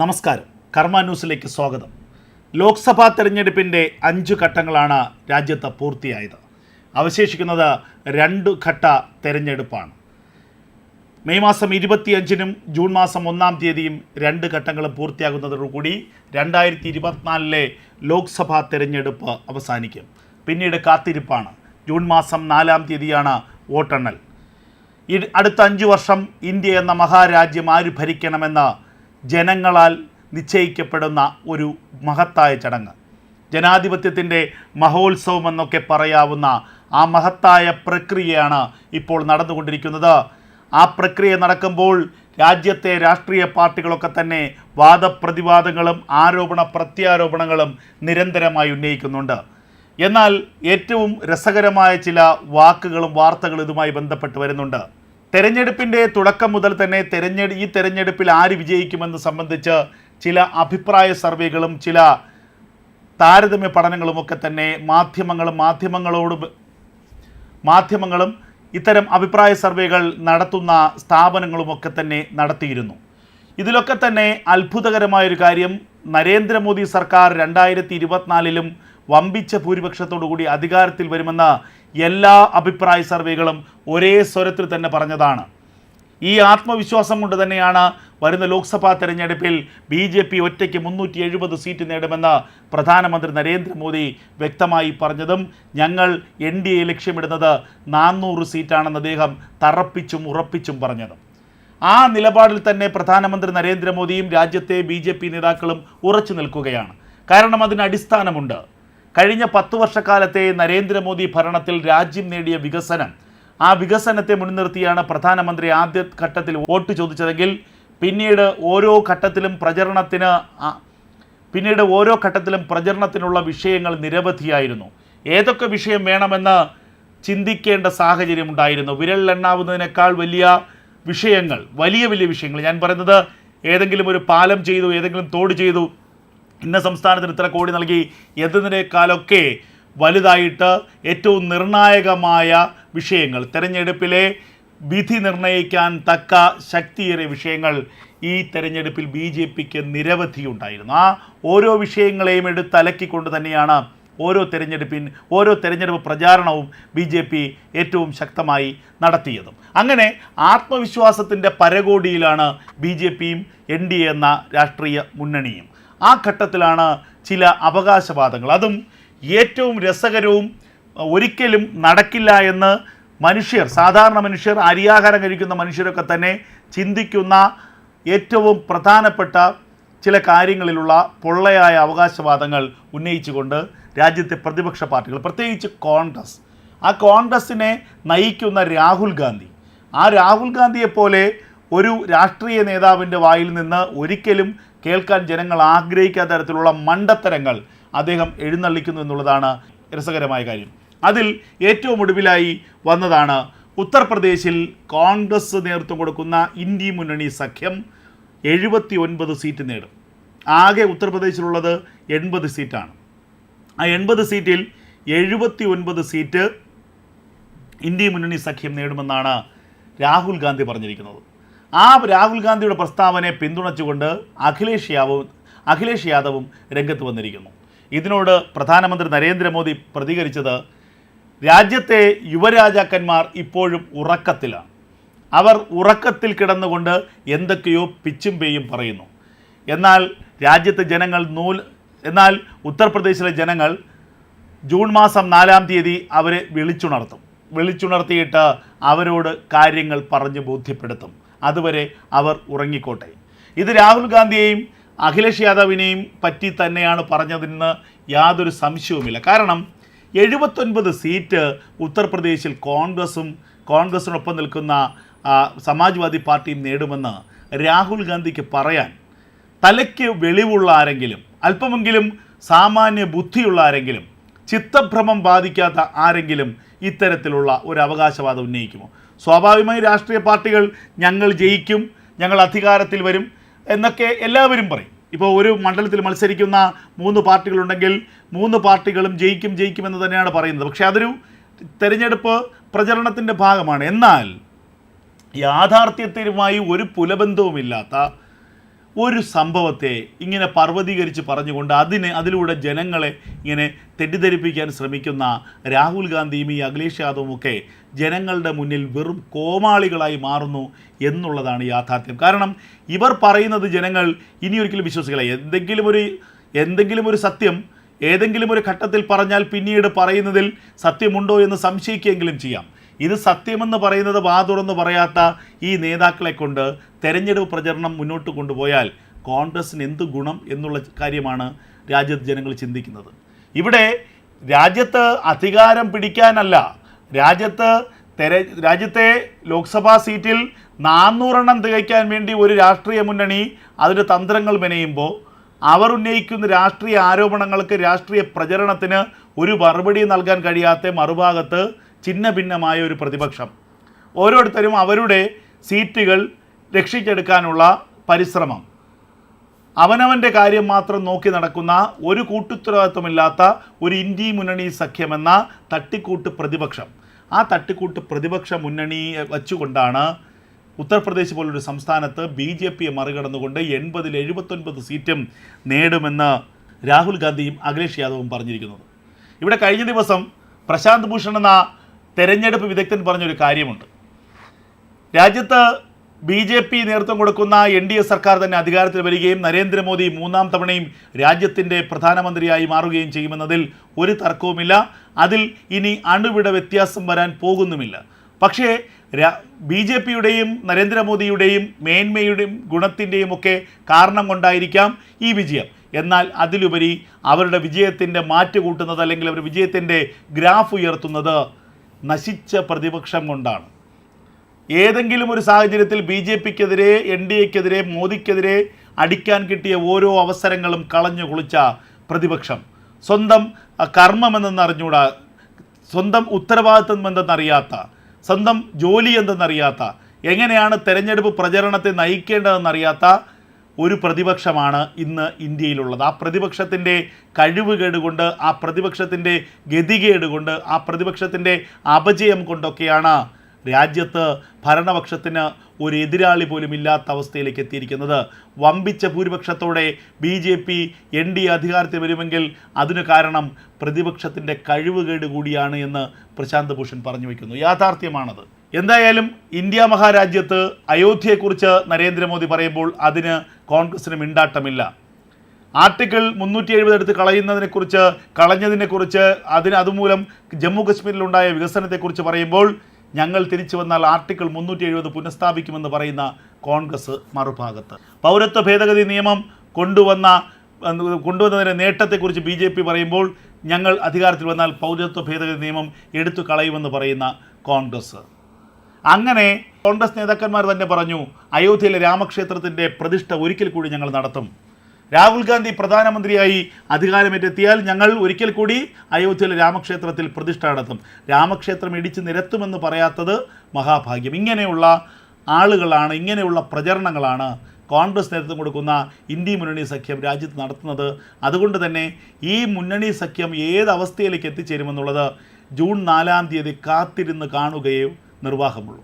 നമസ്കാരം. കർമ്മ ന്യൂസിലേക്ക് സ്വാഗതം. ലോക്സഭാ തെരഞ്ഞെടുപ്പിന്റെ അഞ്ച് ഘട്ടങ്ങളാണ് രാജ്യത്ത് പൂർത്തിയായത്. അവശേഷിക്കുന്നത് രണ്ട് ഘട്ട തെരഞ്ഞെടുപ്പാണ്. മെയ് മാസം ഇരുപത്തിയഞ്ചിനും ജൂൺ മാസം ഒന്നാം തീയതിയും രണ്ട് ഘട്ടങ്ങളും പൂർത്തിയാകുന്നതോടുകൂടി രണ്ടായിരത്തി ഇരുപത്തിനാലിലെ ലോക്സഭാ തെരഞ്ഞെടുപ്പ് അവസാനിക്കും. പിന്നീട് കാത്തിരിപ്പാണ്. ജൂൺ മാസം നാലാം തീയതിയാണ് വോട്ടെണ്ണൽ. അടുത്ത അഞ്ച് വർഷം ഇന്ത്യ എന്ന മഹാരാജ്യം ആര് ഭരിക്കണമെന്ന് ജനങ്ങളാൽ നിശ്ചയിക്കപ്പെടുന്ന ഒരു മഹത്തായ ചടങ്ങ്. ജനാധിപത്യത്തിന്റെ മഹോത്സവം എന്നൊക്കെ പറയാവുന്ന ആ മഹത്തായ പ്രക്രിയയാണ് ഇപ്പോൾ നടന്നുകൊണ്ടിരിക്കുന്നത്. ആ പ്രക്രിയ നടക്കുമ്പോൾ രാജ്യത്തെ രാഷ്ട്രീയ പാർട്ടികളൊക്കെ തന്നെ വാദപ്രതിവാദങ്ങളും ആരോപണ പ്രത്യാരോപണങ്ങളും നിരന്തരമായി ഉന്നയിക്കുന്നുണ്ട്. എന്നാൽ ഏറ്റവും രസകരമായ ചില വാക്കുകളും വാർത്തകളും ഇതുമായി ബന്ധപ്പെട്ട് വരുന്നുണ്ട്. തെരഞ്ഞെടുപ്പിന്റെ തുടക്കം മുതൽ തന്നെ തെരഞ്ഞെടു ഈ തെരഞ്ഞെടുപ്പിൽ ആര് വിജയിക്കുമെന്ന് സംബന്ധിച്ച് ചില അഭിപ്രായ സർവേകളും ചില താരതമ്യ പഠനങ്ങളുമൊക്കെ തന്നെ മാധ്യമങ്ങളും മാധ്യമങ്ങളോട് മാധ്യമങ്ങളും ഇത്തരം അഭിപ്രായ സർവേകൾ നടത്തുന്ന സ്ഥാപനങ്ങളുമൊക്കെ തന്നെ നടത്തിയിരുന്നു. ഇതിലൊക്കെ തന്നെ അത്ഭുതകരമായൊരു കാര്യം നരേന്ദ്രമോദി സർക്കാർ രണ്ടായിരത്തി ഇരുപത്തിനാലിലും വമ്പിച്ച ഭൂരിപക്ഷത്തോടുകൂടി അധികാരത്തിൽ വരുമെന്ന് എല്ലാ അഭിപ്രായ സർവേകളും ഒരേ സ്വരത്തിൽ തന്നെ പറഞ്ഞതാണ്. ഈ ആത്മവിശ്വാസം കൊണ്ട് തന്നെയാണ് വരുന്ന ലോക്സഭാ തെരഞ്ഞെടുപ്പിൽ ബി ജെ പി ഒറ്റയ്ക്ക് മുന്നൂറ്റി എഴുപത് സീറ്റ് നേടുമെന്ന് പ്രധാനമന്ത്രി നരേന്ദ്രമോദി വ്യക്തമായി പറഞ്ഞതും ഞങ്ങൾ എൻ ഡി എ ലക്ഷ്യമിടുന്നത് നാനൂറ് സീറ്റാണെന്ന് അദ്ദേഹം തറപ്പിച്ചും ഉറപ്പിച്ചും പറഞ്ഞതും. ആ നിലപാടിൽ തന്നെ പ്രധാനമന്ത്രി നരേന്ദ്രമോദിയും രാജ്യത്തെ ബി നേതാക്കളും ഉറച്ചു നിൽക്കുകയാണ്. കാരണം അതിന് അടിസ്ഥാനമുണ്ട്. കഴിഞ്ഞ പത്ത് വർഷക്കാലത്തെ നരേന്ദ്രമോദി ഭരണത്തിൽ രാജ്യം നേടിയ വികസനം. ആ വികസനത്തെ മുൻനിർത്തിയാണ് പ്രധാനമന്ത്രി ആദ്യ ഘട്ടത്തിൽ വോട്ട് ചോദിച്ചതെങ്കിൽ പിന്നീട് ഓരോ ഘട്ടത്തിലും പ്രചരണത്തിന് പിന്നീട് ഓരോ ഘട്ടത്തിലും പ്രചരണത്തിനുള്ള വിഷയങ്ങൾ നിരവധിയായിരുന്നു. ഏതൊക്കെ വിഷയം വേണമെന്ന് ചിന്തിക്കേണ്ട സാഹചര്യം ഉണ്ടായിരുന്നു. വിരലിലെണ്ണാവുന്നതിനേക്കാൾ വലിയ വിഷയങ്ങൾ വലിയ വലിയ വിഷയങ്ങൾ. ഞാൻ പറയുന്നത് ഏതെങ്കിലും ഒരു പാലം ചെയ്തു ഏതെങ്കിലും തോട് ചെയ്തു ഇന്ന സംസ്ഥാനത്തിന് ഇത്ര കോടി നൽകി എന്നതിനേക്കാളൊക്കെ വലുതായിട്ട് ഏറ്റവും നിർണായകമായ വിഷയങ്ങൾ. തെരഞ്ഞെടുപ്പിലെ വിധി നിർണയിക്കാൻ തക്ക ശക്തിയേറിയ വിഷയങ്ങൾ ഈ തെരഞ്ഞെടുപ്പിൽ ബി ജെ പിക്ക് നിരവധി ഉണ്ടായിരുന്നു. ആ ഓരോ വിഷയങ്ങളെയും എടുത്ത് അലക്കിക്കൊണ്ട് തന്നെയാണ് ഓരോ തെരഞ്ഞെടുപ്പിൻ ഓരോ തെരഞ്ഞെടുപ്പ് പ്രചാരണവും ബി ജെ പി ഏറ്റവും ശക്തമായി നടത്തിയതും. അങ്ങനെ ആത്മവിശ്വാസത്തിന്റെ പരകോടിയിലാണ് ബി ജെ പിയും എൻ ഡി എ എന്ന രാഷ്ട്രീയ മുന്നണിയും. ആ ഘട്ടത്തിലാണ് ചില അവകാശവാദങ്ങൾ. അതും ഏറ്റവും രസകരവും ഒരിക്കലും നടക്കില്ല എന്ന് മനുഷ്യർ സാധാരണ മനുഷ്യർ അരിയാഹാരം കഴിക്കുന്ന മനുഷ്യരൊക്കെ തന്നെ ചിന്തിക്കുന്ന ഏറ്റവും പ്രധാനപ്പെട്ട ചില കാര്യങ്ങളിലുള്ള പൊള്ളയായ അവകാശവാദങ്ങൾ ഉന്നയിച്ചുകൊണ്ട് രാജ്യത്തെ പ്രതിപക്ഷ പാർട്ടികൾ പ്രത്യേകിച്ച് കോൺഗ്രസ്. ആ കോൺഗ്രസിനെ നയിക്കുന്ന രാഹുൽ ഗാന്ധി. ആ രാഹുൽ ഗാന്ധിയെപ്പോലെ ഒരു രാഷ്ട്രീയ നേതാവിന്റെ വായിൽ നിന്ന് ഒരിക്കലും കേൾക്കാൻ ജനങ്ങൾ ആഗ്രഹിക്കാത്ത തരത്തിലുള്ള മണ്ടത്തരങ്ങൾ അദ്ദേഹം എഴുന്നള്ളിക്കുന്നു എന്നുള്ളതാണ് രസകരമായ കാര്യം. അതിൽ ഏറ്റവും ഒടുവിലായി വന്നതാണ് ഉത്തർപ്രദേശിൽ കോൺഗ്രസ് നേതൃത്വം കൊടുക്കുന്ന ഇന്ത്യ മുന്നണി സഖ്യം. എഴുപത്തി ഒൻപത് സീറ്റ് നേടും. ആകെ ഉത്തർപ്രദേശിലുള്ളത് എൺപത് സീറ്റാണ്. ആ എൺപത് സീറ്റിൽ എഴുപത്തി ഒൻപത് സീറ്റ് ഇന്ത്യ മുന്നണി സഖ്യം നേടുമെന്നാണ് രാഹുൽ ഗാന്ധി പറഞ്ഞിരിക്കുന്നത്. ആ രാഹുൽ ഗാന്ധിയുടെ പ്രസ്താവനയെ പിന്തുണച്ചുകൊണ്ട് അഖിലേഷ് യാദവും അഖിലേഷ് യാദവും രംഗത്ത് വന്നിരിക്കുന്നു. ഇതിനോട് പ്രധാനമന്ത്രി നരേന്ദ്രമോദി പ്രതികരിച്ചത് രാജ്യത്തെ യുവരാജാക്കന്മാർ ഇപ്പോഴും ഉറക്കത്തിലാണ്. അവർ ഉറക്കത്തിൽ കിടന്നുകൊണ്ട് എന്തൊക്കെയോ പിച്ചും പേയും പറയുന്നു. എന്നാൽ രാജ്യത്തെ ജനങ്ങൾ നൂൽ എന്നാൽ ഉത്തർപ്രദേശിലെ ജനങ്ങൾ ജൂൺ മാസം നാലാം തീയതി അവരെ വിളിച്ചുണർത്തും. വിളിച്ചുണർത്തിയിട്ട് അവരോട് കാര്യങ്ങൾ പറഞ്ഞ് ബോധ്യപ്പെടുത്തും. അതുവരെ അവർ ഉറങ്ങിക്കോട്ടെ. ഇത് രാഹുൽ ഗാന്ധിയെയും അഖിലേഷ് യാദവിനെയും പറ്റി തന്നെയാണ് പറഞ്ഞതെന്ന് യാതൊരു സംശയവുമില്ല. കാരണം എഴുപത്തൊൻപത് സീറ്റ് ഉത്തർപ്രദേശിൽ കോൺഗ്രസും കോൺഗ്രസിനൊപ്പം നിൽക്കുന്ന സമാജ്വാദി പാർട്ടിയും നേടുമെന്ന് രാഹുൽ ഗാന്ധിക്ക് പറയാൻ തലയ്ക്ക് വെളിവുള്ള ആരെങ്കിലും അല്പമെങ്കിലും സാമാന്യ ബുദ്ധിയുള്ള ആരെങ്കിലും ചിത്തഭ്രമം ബാധിക്കാത്ത ആരെങ്കിലും ഇത്തരത്തിലുള്ള ഒരു അവകാശവാദം ഉന്നയിക്കുമോ? സ്വാഭാവികമായി രാഷ്ട്രീയ പാർട്ടികൾ ഞങ്ങൾ ജയിക്കും ഞങ്ങൾ അധികാരത്തിൽ വരും എന്നൊക്കെ എല്ലാവരും പറയും. ഇപ്പോൾ ഒരു മണ്ഡലത്തിൽ മത്സരിക്കുന്ന മൂന്ന് പാർട്ടികളുണ്ടെങ്കിൽ മൂന്ന് പാർട്ടികളും ജയിക്കും ജയിക്കുമെന്ന് തന്നെയാണ് പറയുന്നത്. പക്ഷേ അതൊരു തെരഞ്ഞെടുപ്പ് പ്രചരണത്തിന്റെ ഭാഗമാണ്. എന്നാൽ യാഥാർത്ഥ്യത്തിനുമായി ഒരു പുലബന്ധവുമില്ലാത്ത ഒരു സംഭവത്തെ ഇങ്ങനെ പർവതീകരിച്ച് പറഞ്ഞുകൊണ്ട് അതിനെ അതിലൂടെ ജനങ്ങളെ ഇങ്ങനെ തെറ്റിദ്ധരിപ്പിക്കാൻ ശ്രമിക്കുന്ന രാഹുൽ ഗാന്ധിയും ഈ അഖിലേഷ് യാദവും ഒക്കെ ജനങ്ങളുടെ മുന്നിൽ വെറും കോമാളികളായി മാറുന്നു എന്നുള്ളതാണ് യാഥാർത്ഥ്യം. കാരണം ഇവർ പറയുന്നത് ജനങ്ങൾ ഇനി ഒരിക്കലും വിശ്വസിക്കില്ല. എന്തെങ്കിലും ഒരു എന്തെങ്കിലും ഒരു സത്യം ഏതെങ്കിലും ഒരു ഘട്ടത്തിൽ പറഞ്ഞാൽ പിന്നീട് പറയുന്നതിൽ സത്യമുണ്ടോ എന്ന് സംശയിക്കുകയെങ്കിലും ചെയ്യാം. ഇത് സത്യമെന്ന് പറയുന്നത് വാ തുറന്ന് പറയാത്ത ഈ നേതാക്കളെ കൊണ്ട് തെരഞ്ഞെടുപ്പ് പ്രചരണം മുന്നോട്ട് കൊണ്ടുപോയാൽ കോൺഗ്രസിന് എന്ത് ഗുണം എന്നുള്ള കാര്യമാണ് രാജ്യത്ത് ജനങ്ങൾ ചിന്തിക്കുന്നത്. ഇവിടെ രാജ്യത്ത് അധികാരം പിടിക്കാനല്ല രാജ്യത്ത് തെര രാജ്യത്തെ ലോക്സഭാ സീറ്റിൽ നാനൂറെണ്ണം തികയ്ക്കാൻ വേണ്ടി ഒരു രാഷ്ട്രീയ മുന്നണി അതിന്റെ തന്ത്രങ്ങൾ മെനയുമ്പോൾ അവർ ഉന്നയിക്കുന്ന രാഷ്ട്രീയ ആരോപണങ്ങൾക്ക് രാഷ്ട്രീയ പ്രചരണത്തിന് ഒരു മറുപടി നൽകാൻ കഴിയാത്ത മറുഭാഗത്ത് ചിഹ്ന ഭിന്നമായ ഒരു പ്രതിപക്ഷം. ഓരോരുത്തരും അവരുടെ സീറ്റുകൾ രക്ഷിച്ചെടുക്കാനുള്ള പരിശ്രമം. അവനവന്റെ കാര്യം മാത്രം നോക്കി നടക്കുന്ന ഒരു കൂട്ടുത്തരവാദിത്വമില്ലാത്ത ഒരു ഇന്ത്യ മുന്നണി സഖ്യമെന്ന തട്ടിക്കൂട്ട് പ്രതിപക്ഷം. ആ തട്ടിക്കൂട്ട് പ്രതിപക്ഷ മുന്നണി വച്ചുകൊണ്ടാണ് ഉത്തർപ്രദേശ് പോലൊരു സംസ്ഥാനത്ത് ബി ജെ പിയെ മറികടന്നുകൊണ്ട് എൺപതിൽ എഴുപത്തൊൻപത് സീറ്റും നേടുമെന്ന് രാഹുൽ ഗാന്ധിയും അഖിലേഷ് യാദവും പറഞ്ഞിരിക്കുന്നത്. ഇവിടെ കഴിഞ്ഞ ദിവസം പ്രശാന്ത് ഭൂഷൺ എന്ന തെരഞ്ഞെടുപ്പ് വിദഗ്ധൻ പറഞ്ഞൊരു കാര്യമുണ്ട്. രാജ്യത്ത് ബി ജെ പി നേതൃത്വം കൊടുക്കുന്ന എൻ ഡി എ സർക്കാർ തന്നെ അധികാരത്തിൽ വരികയും നരേന്ദ്രമോദി മൂന്നാം തവണയും രാജ്യത്തിന്റെ പ്രധാനമന്ത്രിയായി മാറുകയും ചെയ്യുമെന്നതിൽ ഒരു തർക്കവുമില്ല. അതിൽ ഇനി അണുവിട വ്യത്യാസം വരാൻ പോകുന്നുമില്ല. പക്ഷേ ബി ജെ പിയുടെയും നരേന്ദ്രമോദിയുടെയും മേന്മയുടെയും ഗുണത്തിന്റെയും ഒക്കെ കാരണം കൊണ്ടായിരിക്കാം ഈ വിജയം. എന്നാൽ അതിലുപരി അവരുടെ വിജയത്തിന്റെ മാറ്റുകൂട്ടുന്നത് അല്ലെങ്കിൽ അവരുടെ വിജയത്തിന്റെ ഗ്രാഫ് ഉയർത്തുന്നത് നശിച്ച പ്രതിപക്ഷം കൊണ്ടാണ്. ഏതെങ്കിലും ഒരു സാഹചര്യത്തിൽ ബി ജെ പിക്കെതിരെ എൻ ഡി എക്കെതിരെ മോദിക്കെതിരെ അടിക്കാൻ കിട്ടിയ ഓരോ അവസരങ്ങളും കളഞ്ഞു കുളിച്ച പ്രതിപക്ഷം. സ്വന്തം കർമ്മമെന്നറിഞ്ഞൂടാ. സ്വന്തം ഉത്തരവാദിത്വം എന്തെന്നറിയാത്ത സ്വന്തം ജോലി എന്തെന്നറിയാത്ത എങ്ങനെയാണ് തെരഞ്ഞെടുപ്പ് പ്രചരണത്തെ നയിക്കേണ്ടതെന്നറിയാത്ത ഒരു പ്രതിപക്ഷമാണ് ഇന്ന് ഇന്ത്യയിലുള്ളത്. ആ പ്രതിപക്ഷത്തിന്റെ കഴിവുകേട് കൊണ്ട് ആ പ്രതിപക്ഷത്തിന്റെ ഗതികേട് കൊണ്ട് ആ പ്രതിപക്ഷത്തിന്റെ അപജയം കൊണ്ടൊക്കെയാണ് രാജ്യത്ത് ഭരണപക്ഷത്തിന് ഒരു എതിരാളി പോലും ഇല്ലാത്ത അവസ്ഥയിലേക്ക് എത്തിയിരിക്കുന്നത്. വമ്പിച്ച ഭൂരിപക്ഷത്തോടെ B J P N D അധികാരത്തിൽ വരുമെങ്കിൽ അതിന് കാരണം പ്രതിപക്ഷത്തിന്റെ കഴിവുകേട് കൂടിയാണ് എന്ന് പ്രശാന്ത് ഭൂഷൺ പറഞ്ഞു വയ്ക്കുന്നു. യാഥാർത്ഥ്യമാണത്. എന്തായാലും ഇന്ത്യ മഹാരാജ്യത്ത് അയോധ്യയെക്കുറിച്ച് നരേന്ദ്രമോദി പറയുമ്പോൾ അതിന് കോൺഗ്രസിന് മിണ്ടാട്ടമില്ല. ആർട്ടിക്കിൾ മുന്നൂറ്റി എഴുപത് എടുത്ത് കളയുന്നതിനെക്കുറിച്ച് കളഞ്ഞതിനെക്കുറിച്ച് അതിന് അതുമൂലം ജമ്മു കശ്മീരിലുണ്ടായ വികസനത്തെക്കുറിച്ച് പറയുമ്പോൾ ഞങ്ങൾ തിരിച്ചു വന്നാൽ ആർട്ടിക്കിൾ മുന്നൂറ്റി എഴുപത് പുനഃസ്ഥാപിക്കുമെന്ന് പറയുന്ന കോൺഗ്രസ് മറുഭാഗത്ത്. പൗരത്വ ഭേദഗതി നിയമം കൊണ്ടുവന്ന കൊണ്ടുവന്നതിന്റെ നേട്ടത്തെക്കുറിച്ച് ബി ജെ പി പറയുമ്പോൾ ഞങ്ങൾ അധികാരത്തിൽ വന്നാൽ പൗരത്വ ഭേദഗതി നിയമം എടുത്തു കളയുമെന്ന് പറയുന്ന കോൺഗ്രസ്. അങ്ങനെ കോൺഗ്രസ് നേതാക്കന്മാർ തന്നെ പറഞ്ഞു അയോധ്യയിലെ രാമക്ഷേത്രത്തിന്റെ പ്രതിഷ്ഠ ഒരിക്കൽ കൂടി ഞങ്ങൾ നടത്തും. രാഹുൽ ഗാന്ധി പ്രധാനമന്ത്രിയായി അധികാരമേറ്റെത്തിയാൽ ഞങ്ങൾ ഒരിക്കൽ കൂടി അയോധ്യയിലെ രാമക്ഷേത്രത്തിൽ പ്രതിഷ്ഠ നടത്തും. രാമക്ഷേത്രം ഇടിച്ച് നിരത്തുമെന്ന് പറയാത്തത് മഹാഭാഗ്യം. ഇങ്ങനെയുള്ള ആളുകളാണ് ഇങ്ങനെയുള്ള പ്രചരണങ്ങളാണ് കോൺഗ്രസ് നേതൃത്വം കൊടുക്കുന്ന ഇന്ത്യ മുന്നണി സഖ്യം രാജ്യത്ത് നടത്തുന്നത്. അതുകൊണ്ട് തന്നെ ഈ മുന്നണി സഖ്യം ഏത് അവസ്ഥയിലേക്ക് എത്തിച്ചേരുമെന്നുള്ളത് ജൂൺ നാലാം തീയതി കാത്തിരുന്ന് കാണുകയോ നിർവാഹമുള്ളൂ